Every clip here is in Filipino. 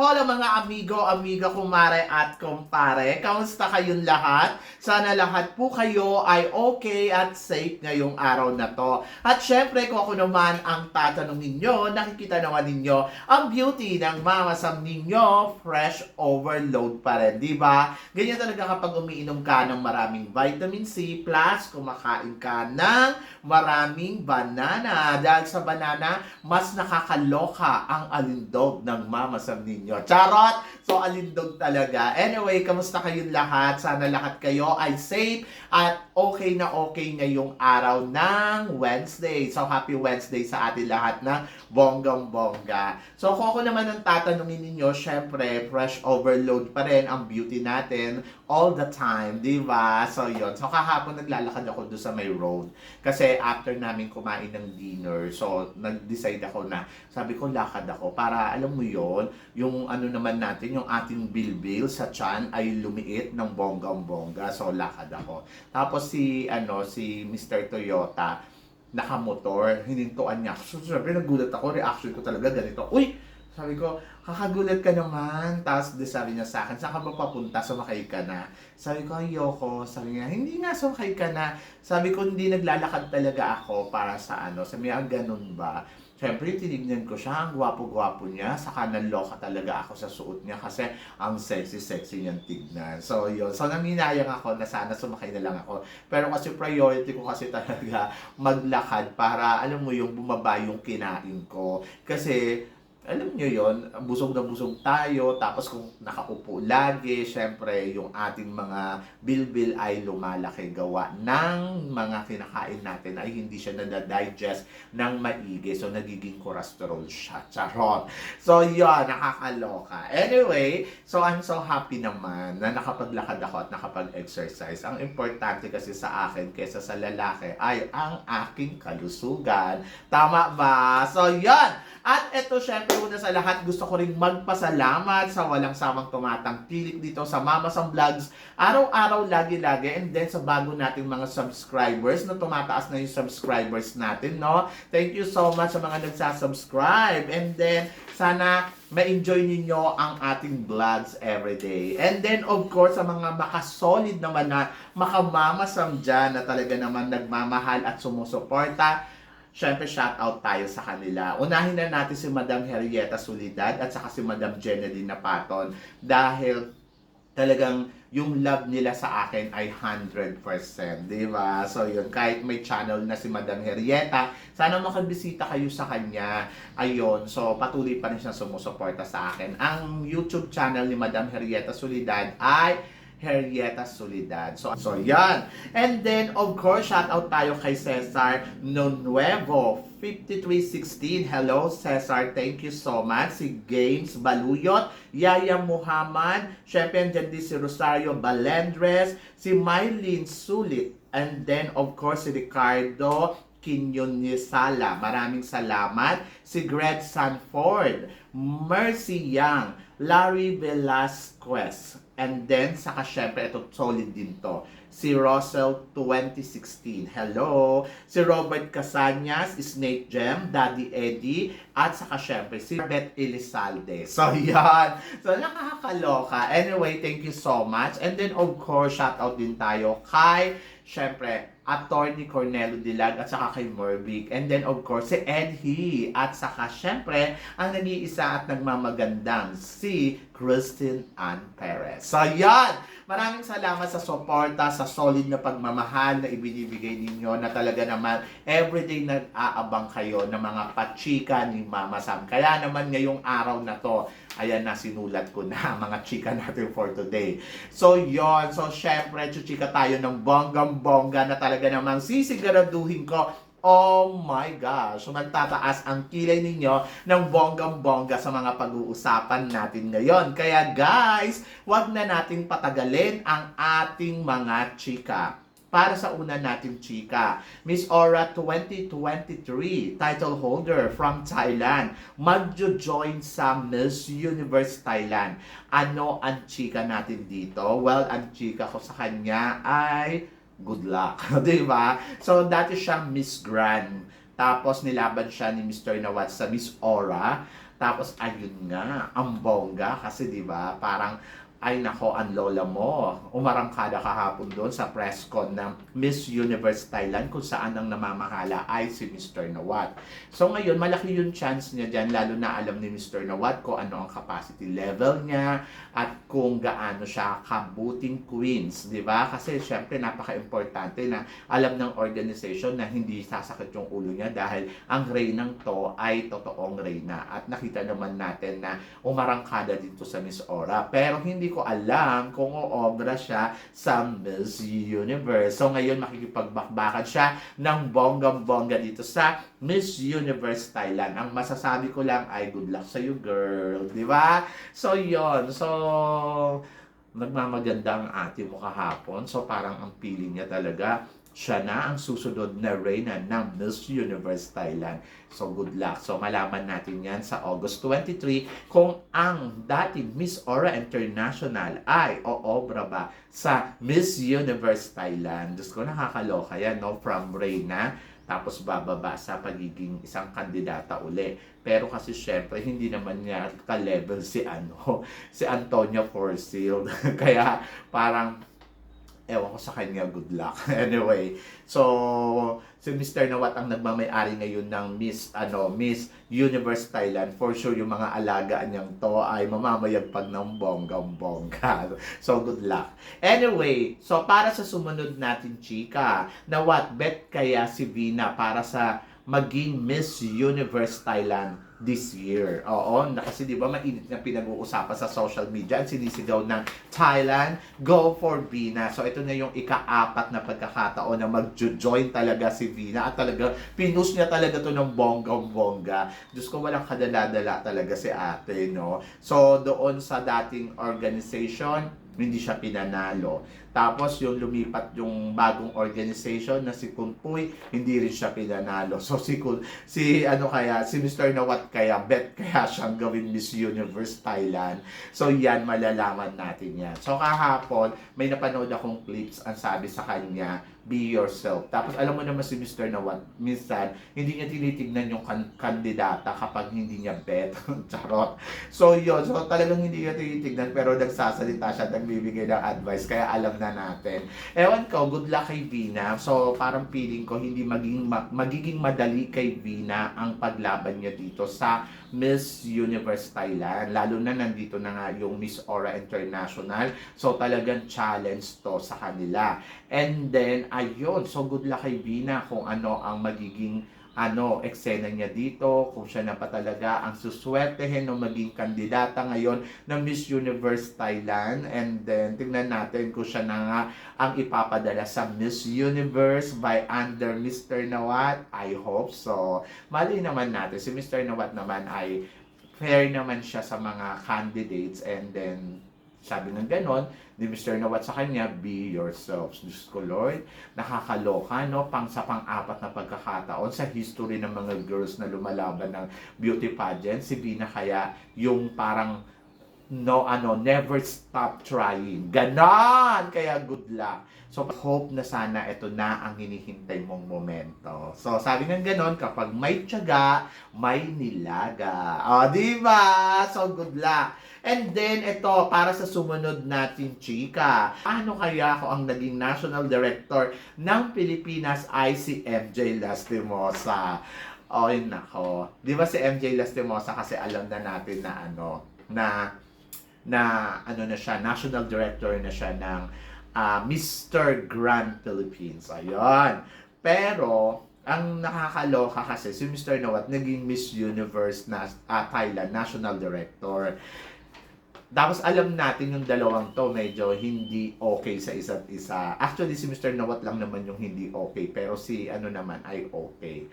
Hola mga amigo, amiga, kumare at kumpare. Kamusta kayong lahat? Sana lahat po kayo ay okay at safe ngayong araw na to. At syempre, kung ako naman ang tatanungin nyo, nakikita naman ninyo ang beauty ng Mama Sam ninyo, fresh overload pa rin, di ba? Ganyan talaga kapag umiinom ka ng maraming vitamin C plus kumakain ka ng maraming banana. Dahil sa banana, mas nakakaloka ang alindog ng Mama Sam ninyo. Charot! So, alindog talaga. Anyway, kamusta kayong lahat? Sana lahat kayo ay safe at okay na okay ngayong araw ng Wednesday. So, happy Wednesday sa atin lahat na bonggang-bongga. So, kung ako naman ang tatanungin ninyo, syempre, fresh overload pa rin ang beauty natin all the time, di ba? So, yun. So, kahapon naglalakad ako doon sa may road. Kasi after namin kumain ng dinner, so, nag-decide ako na, sabi ko, lakad ako para, alam mo yon yung ano naman natin, yung ating bilbil sa chan ay lumiit ng bonggang-bongga. So, lakad ako. Tapos si, ano, si Mr. Toyota, nakamotor, hinintuan niya. So, syempre, nagulat ako, reaction ko talaga ganito. Uy! Sabi ko, kakagulat ka naman. Tapos, di sabi niya sa akin, saan ka ba papunta? Sumakay ka na. Sabi ko, ayoko. Sabi niya, hindi nga, sumakay ka na. Sabi ko, hindi naglalakad talaga ako para sa ano. Sabi niya, "Ah, ganun ba? Siyempre, tinignan ko siya, ang gwapo-gwapo niya, saka naloka talaga ako sa suot niya kasi ang sexy-sexy niyang tignan. So, yun. So, naminayang ako na sana sumakay na lang ako. Pero kasi priority ko kasi talaga maglakad para, alam mo yung bumaba yung kinain ko. Kasi, alam nyo yon busog na busog tayo, tapos kung nakaupo lagi, syempre, yung ating mga bilbil ay lumalaki gawa ng mga kinakain natin ay hindi siya nadadigest ng maigi. So, nagiging cholesterol siya. Charot. So, yun, nakakaloka. Anyway, so I'm so happy naman na nakapaglakad ako at nakapag-exercise. Ang importante kasi sa akin kesa sa lalaki ay ang aking kalusugan. Tama ba? So, yun. At ito, syempre, una sa lahat, gusto ko rin magpasalamat sa walang samang tumatangkilik dito sa Mama Sam Vlogs. Araw-araw, lagi-lagi. And then, sa bago nating mga subscribers na tumataas na yung subscribers natin, no? Thank you so much sa mga nagsasubscribe. And then, sana ma-enjoy ninyo ang ating vlogs everyday. And then, of course, sa mga makasolid naman na makamamasam dyan na talaga naman nagmamahal at sumusuporta, Siyempre, shout out tayo sa kanila. Unahin na natin si Madam Henrietta Solidad at saka si Madam Jeneline Napaton dahil talagang yung love nila sa akin ay 100%, di ba? So yun, kahit may channel na si Madam Henrietta, sana makabisita kayo sa kanya. Ayun, so patuloy pa rin siya sumusuporta sa akin. Ang YouTube channel ni Madam Henrietta Solidad ay Henrietta Solidad. So, so yan. And then, of course, shout out tayo kay Cesar Nonuevo. 5316. Hello, Cesar. Thank you so much. Si Games Baluyot, Yaya Muhammad, syempre andyan din si Rosario Balendres, si Mylene Sulit, and then, of course, si Ricardo Quinonesala. Maraming salamat. Si Greg Sanford, Mercy Yang, Larry Velasquez, and then, saka syempre, ito solid din to. Si Russell 2016. Hello. Si Robert Casanyas, Snake Gem, Daddy Eddie, at saka syempre si Beth Elizalde. So, yan. So, nakakaloka. Anyway, thank you so much. And then, of course, shout out din tayo kay, syempre, Attorney Cornelo Dilag at saka kay Morbig. And then, of course, si Ed He. At saka, syempre, ang nag-iisa at nagmamagandang si Christine Ann Perez. So, yan! Maraming salamat sa suporta, sa solid na pagmamahal na ibinibigay ninyo na talaga naman everyday nag-aabang kayo ng mga pachika ni Mama Sam. Kaya naman ngayong araw na to, ayan na sinulat ko na mga chika natin for today. So yon so syempre chuchika tayo ng bonggang-bongga na talaga namang sisiguraduhin ko Oh my gosh! So, magtataas ang kilay ninyo ng bonggang-bongga sa mga pag-uusapan natin ngayon. Kaya guys, wag na nating patagalin ang ating mga chika. para sa una nating chika. Miss Aura 2023, title holder from Thailand, magjo-join sa Miss Universe Thailand. Ano ang chika natin dito? Well, ang chika ko sa kanya ay good luck, 'di ba? So dati siyang Miss Grand. Tapos nilaban siya ni Mr. Nawat sa Miss Aura. Tapos ayun nga, ang bongga kasi 'di ba? Parang ay nako, ang lola mo. Umarangkada kahapon doon sa press con ng Miss Universe Thailand kung saan ang namamahala ay si Mr. Nawat. So ngayon, malaki yung chance niya dyan, lalo na alam ni Mr. Nawat kung ano ang capacity level niya at kung gaano siya kabuting queens, di ba? Kasi syempre napaka-importante na alam ng organization na hindi sasakit yung ulo niya dahil ang reynang to ay totoong reyna. At nakita naman natin na umarangkada dito sa Miss Aura. Pero hindi ko alam kung oobra siya sa Miss Universe. So ngayon makikipagbakbakan siya ng bonggang-bongga dito sa Miss Universe Thailand. Ang masasabi ko lang ay good luck sa you girl, di ba? So yon So nagmamaganda ang ate mo kahapon. So parang ang feeling niya talaga siya na ang susunod na reyna ng Miss Universe Thailand. So good luck. So malaman natin yan sa August 23 kung ang dating Miss Aura International ay oobra ba sa Miss Universe Thailand. Diyos ko, nakakaloka yan, no? From reyna tapos bababa sa pagiging isang kandidata uli. Pero kasi syempre, hindi naman niya ka-level si ano, si Antonio Forsyth. Kaya parang ewan ko sa kanya, good luck. anyway, so si Mr. Nawat ang nagmamay-ari ngayon ng Miss ano, Miss Universe Thailand. For sure yung mga alagaan niyang to ay mamamayagpag ng bonggang-bongga. So good luck. Anyway, so para sa sumunod natin chika, na what bet kaya si Vina para sa maging Miss Universe Thailand this year. Oo, na kasi 'di ba mainit na pinag-uusapan sa social media ang sinisigaw ng Thailand Go for Vina. So ito na yung ika-apat na pagkakataon na mag-join talaga si Vina at talaga pinus niya talaga to ng bonggang-bongga. Diyos ko walang kadala-dala talaga si ate, no? So doon sa dating organization, hindi siya pinanalo. Tapos yung lumipat yung bagong organization na si Kunpuy, hindi rin siya pinanalo. So si Kun, si ano kaya, si Mr. Nawat kaya, bet kaya siyang gawin Miss Universe Thailand. So yan, malalaman natin yan. So kahapon, may napanood akong clips, ang sabi sa kanya, be yourself. Tapos alam mo naman si Mr. Nawat, minsan, hindi niya tinitignan yung kan- kandidata kapag hindi niya bet. Charot. So yun, so talagang hindi niya tinitignan pero nagsasalita siya, nagbibigay ng advice, kaya alam na natin. Ewan ko, good luck kay Vina. So parang feeling ko hindi maging ma- magiging madali kay Vina ang paglaban niya dito sa Miss Universe Thailand. Lalo na nandito na nga yung Miss Aura International. So talagang challenge to sa kanila. And then, ayun, so good luck kay Vina kung ano ang magiging ano, eksena niya dito, kung siya na pa talaga ang suswertehin ng maging kandidata ngayon ng Miss Universe Thailand. And then, tingnan natin kung siya na nga ang ipapadala sa Miss Universe by under Mr. Nawat. I hope so. Mali naman natin, si Mr. Nawat naman ay fair naman siya sa mga candidates and then sabi ng ganon, ni Mr. Nawat sa kanya, be yourselves. Diyos ko, Lord, nakakaloka, no? Pang sa pang-apat na pagkakataon sa history ng mga girls na lumalaban ng beauty pageant, si Vina kaya yung parang no ano never stop trying. Ganon! Kaya good luck. So hope na sana ito na ang hinihintay mong momento. So sabi ng ganon kapag may tiyaga may nilaga. O di ba? So good luck. And then, ito, para sa sumunod natin, chika. Ano kaya ako ang naging National Director ng Pilipinas ay si MJ Lastimosa. Oy, nako. Di ba si MJ Lastimosa? Kasi alam na natin na ano, na na ano na siya, National Director na siya ng ah, Mr. Grand Philippines. Ayun. Pero, ang nakakaloka kasi si Mr. Nawat naging Miss Universe na ah, Thailand National Director. Tapos alam natin yung dalawang to medyo hindi okay sa isa't isa. Actually si Mr. Nawat lang naman yung hindi okay pero si ano naman ay okay.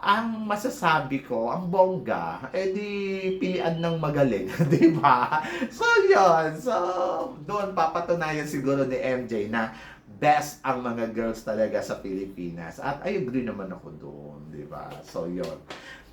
Ang masasabi ko, ang bongga, eh di pilian ng magaling, di ba? So yun, so doon papatunayan siguro ni MJ na best ang mga girls talaga sa Pilipinas. At I agree naman ako doon, di ba? So, yon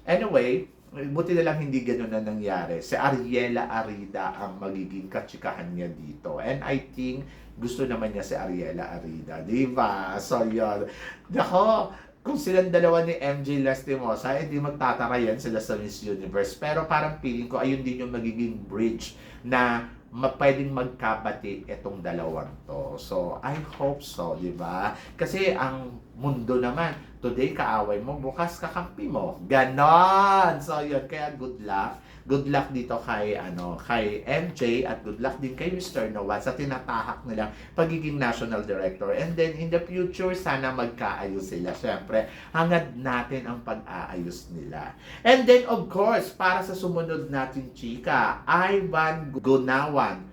Anyway, buti na lang hindi ganun na nangyari. Si Ariela Arida ang magiging katsikahan niya dito. And I think gusto naman niya si Ariela Arida. Di ba? So, yun. Nako, kung silang dalawa ni MJ Lastimosa, hindi magtatarayan sila sa Miss Universe. Pero parang feeling ko, ayun din yung magiging bridge na pwedeng magkabati itong dalawang to. So, I hope so, di ba? Kasi ang mundo naman, today kaaway mo, bukas kakampi mo. Ganon! So, yun. Kaya good luck. Good luck dito kay ano kay MJ at good luck din kay Mr. Noah sa tinatahak nilang pagiging national director. And then in the future, sana magkaayos sila. Siyempre, hangad natin ang pag-aayos nila. And then of course, para sa sumunod natin chika, Ivan Gunawan,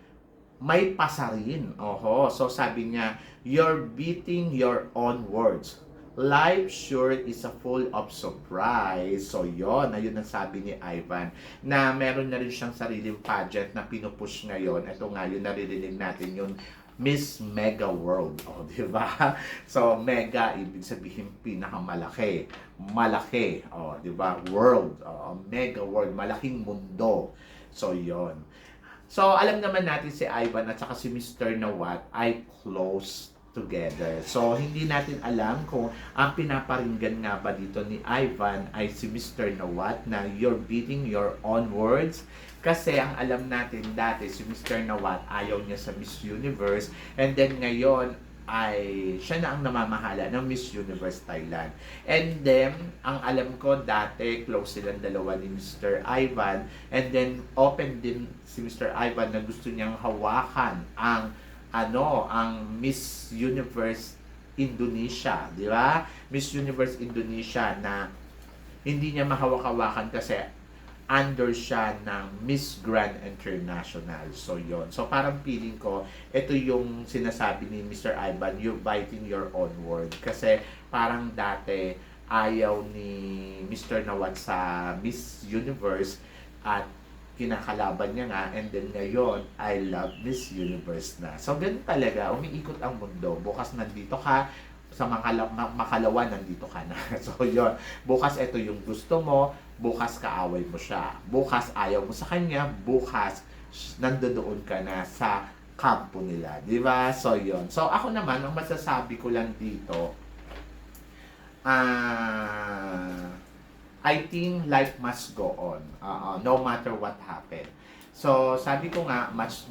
may pasarin. Oho. So sabi niya, you're beating your own words. Life sure is a full of surprise. So yon, ayun ang sabi ni Ivan na meron na rin siyang sariling pageant na pinupush ngayon. Ito nga yung naririnig natin yung Miss Mega World. O, di ba? So, mega, ibig sabihin pinakamalaki. Malaki. O, di ba? World. O, mega world. Malaking mundo. So, yon. So, alam naman natin si Ivan at saka si Mr. Nawat ay close together. So, hindi natin alam kung ang pinaparinggan nga ba dito ni Ivan ay si Mr. Nawat na you're beating your own words. Kasi ang alam natin dati si Mr. Nawat ayaw niya sa Miss Universe and then ngayon ay siya na ang namamahala ng Miss Universe Thailand. And then, ang alam ko dati, close silang dalawa ni Mr. Ivan. And then, open din si Mr. Ivan na gusto niyang hawakan ang ano, ang Miss Universe Indonesia, di ba? Miss Universe Indonesia na hindi niya mahawak-hawakan kasi under siya ng Miss Grand International. So, yon So, parang feeling ko, ito yung sinasabi ni Mr. Ivan, you're biting your own word. Kasi parang dati, ayaw ni Mr. Nawat sa Miss Universe at kinakalaban niya nga and then ngayon I love Miss Universe na. So ganun talaga, umiikot ang mundo. Bukas nandito ka, sa makala, ma- makalawa nandito ka na. So yon bukas ito yung gusto mo, bukas kaaway mo siya. Bukas ayaw mo sa kanya, bukas nandoon ka na sa kampo nila. Di ba? So yon So ako naman, ang masasabi ko lang dito, ah, I think life must go on. Oo, no matter what happen. So, sabi ko nga, much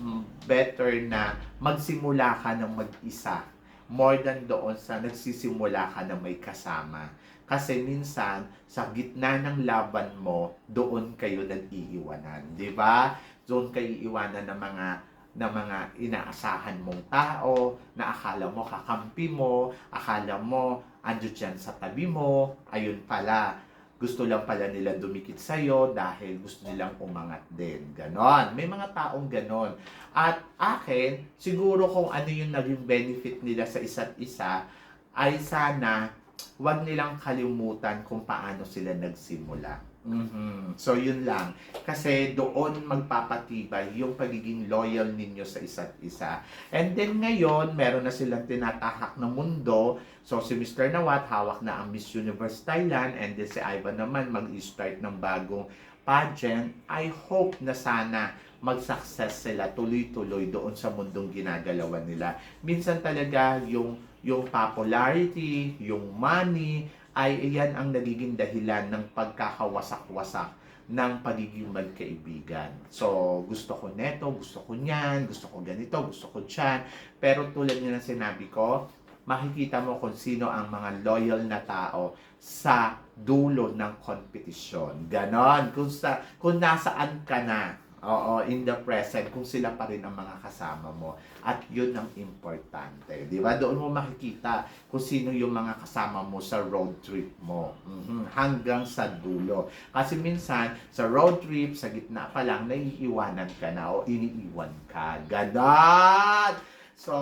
better na magsimula ka ng mag-isa more than doon sa nagsisimula ka na may kasama. Kasi minsan, sa gitna ng laban mo, doon kayo nag-iiwanan. Di ba? Doon kayo iiwanan ng mga ng mga inaasahan mong tao, na akala mo kakampi mo, akala mo ando dyan sa tabi mo, ayun pala, gusto lang pala nila dumikit sa'yo dahil gusto nilang umangat din. Ganon. May mga taong ganon. At akin, siguro kung ano yung naging benefit nila sa isa't isa, ay sana wag nilang kalimutan kung paano sila nagsimula. Mhm. So, yun lang. Kasi doon magpapatibay yung pagiging loyal ninyo sa isa't isa. And then ngayon, meron na silang tinatahak na mundo. So, si Mr. Nawat, hawak na ang Miss Universe Thailand. And then si Ivan naman, mag-start ng bagong pageant. I hope na sana mag-success sila tuloy-tuloy doon sa mundong ginagalawan nila. Minsan talaga yung yung popularity, yung money, ay iyan ang nagiging dahilan ng pagkakawasak-wasak ng pagiging magkaibigan. So, gusto ko neto, gusto ko niyan, gusto ko ganito, gusto ko tiyan. Pero tulad nga ng sinabi ko, makikita mo kung sino ang mga loyal na tao sa dulo ng kompetisyon. Ganon. Kung, sa, kung nasaan ka na, oo, in the present, kung sila pa rin ang mga kasama mo. At yun ang importante. Di ba? Doon mo makikita kung sino yung mga kasama mo sa road trip mo. Mhm. Hanggang sa dulo. Kasi minsan, sa road trip, sa gitna pa lang, naiiwanan ka na o iniiwan ka. Ganon! So,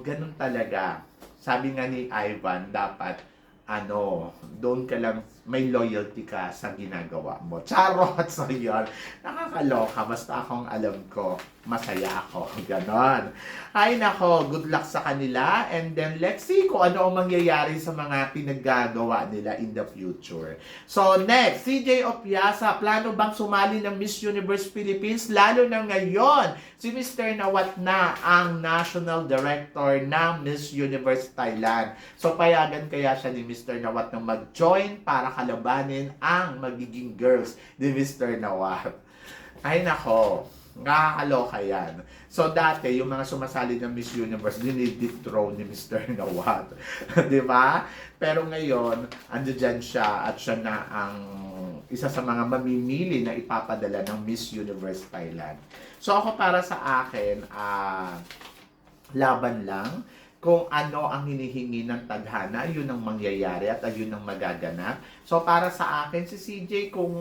ganun talaga. Sabi nga ni Ivan, dapat ano, doon ka lang may loyalty ka sa ginagawa mo. Charot! So yun, nakakaloka. Basta akong alam ko, masaya ako. Ganon. Ay nako, good luck sa kanila. And then let's see kung ano ang mangyayari sa mga pinaggagawa nila in the future. So next, CJ Opiasa, plano bang sumali ng Miss Universe Philippines? Lalo na ngayon, si Mr. Nawat na ang National Director ng Miss Universe Thailand. So payagan kaya siya ni Mr. Nawat na mag-join para kalabanin ang magiging girls ni Mr. Nawat. Ay nako, nakakaloka yan. So dati, yung mga sumasali ng Miss Universe, dinidethrone ni Mr. Nawat. Di ba? Pero ngayon, ando dyan siya at siya na ang isa sa mga mamimili na ipapadala ng Miss Universe Thailand. So ako para sa akin, ah laban lang kung ano ang hinihingi ng tadhana, yun ang mangyayari at ayun ang magaganap. So para sa akin, si CJ, kung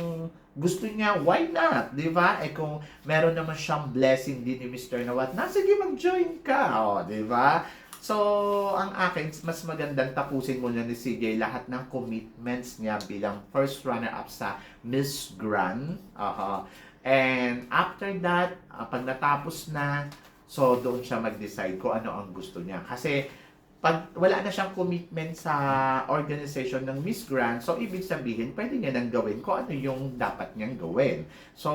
gusto niya, why not? Di ba? Eh kung meron naman siyang blessing din ni Mr. Nawat, na sige mag-join ka. O, di ba? So, ang akin, mas magandang tapusin muna ni CJ lahat ng commitments niya bilang first runner-up sa Miss Grand. Aha. And after that, ah, pag natapos na, so doon siya mag-decide kung ano ang gusto niya. Kasi pag wala na siyang commitment sa organization ng Miss Grand, so ibig sabihin, pwede niya nang gawin kung ano yung dapat niyang gawin. So,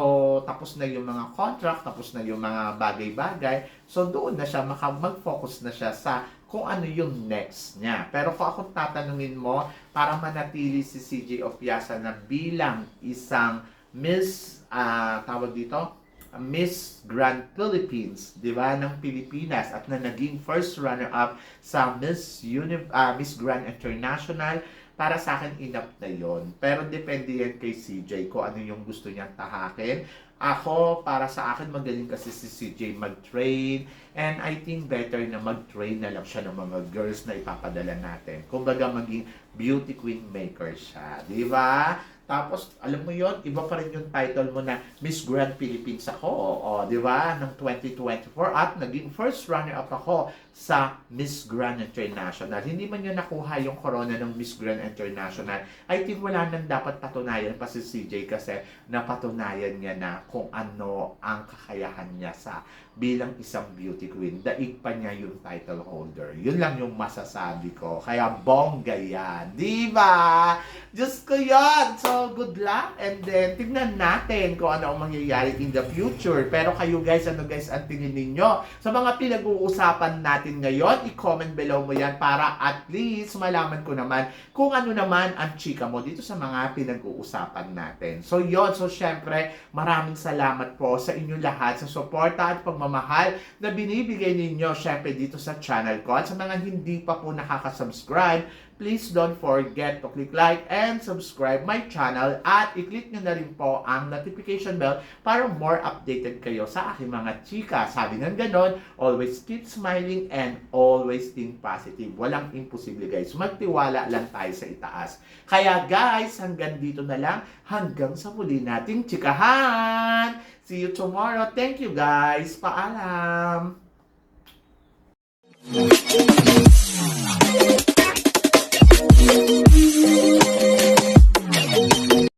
tapos na yung mga contract, tapos na yung mga bagay-bagay, so doon na siya, maka, mag-focus na siya sa kung ano yung next niya. Pero kung ako tatanungin mo, para manatili si CJ Opiasa na bilang isang Miss, ah tawag dito, Miss Grand Philippines, 'di ba, ng Pilipinas at na naging first runner-up sa Miss Uni ah, Miss Grand International, para sa akin enough na 'yon. Pero depende yan kay CJ kung ano yung gusto niyang tahakin. Ako, para sa akin, magaling kasi si CJ mag-train. And I think better na mag-train na lang siya ng mga girls na ipapadala natin. Kumbaga, maging beauty queen maker siya. Di ba? Tapos, alam mo yon iba pa rin yung title mo na Miss Grand Philippines ako. O, di ba? Ng 2024. At naging first runner-up ako sa Miss Grand International. Hindi man yun nakuha yung corona ng Miss Grand International. I think wala nang dapat patunayan pa si CJ kasi napatunayan niya na kung ano ang kakayahan niya sa bilang isang beauty queen. Daig pa niya yung title holder. Yun lang yung masasabi ko. Kaya bongga yan. Di ba? Diyos ko yan. So, good luck. And then, tignan natin kung ano ang mangyayari in the future. Pero kayo guys, ano guys ang tingin ninyo? Sa mga pinag-uusapan natin ngayon, i-comment below mo yan para at least malaman ko naman kung ano naman ang chika mo dito sa mga pinag-uusapan natin. So, yon So, syempre, maraming salamat po sa inyo lahat sa suporta at pagmamahal na binibigay ninyo syempre dito sa channel ko. At sa mga hindi pa po nakaka-subscribe, please don't forget to click like and subscribe my channel at i-click nyo na rin po ang notification bell para more updated kayo sa aking mga chika. Sabi ng ganon, always keep smiling and always think positive. Walang imposible guys. Magtiwala lang tayo sa itaas. Kaya guys, hanggang dito na lang. Hanggang sa muli nating tsikahan. See you tomorrow. Thank you guys. Paalam. Thank you.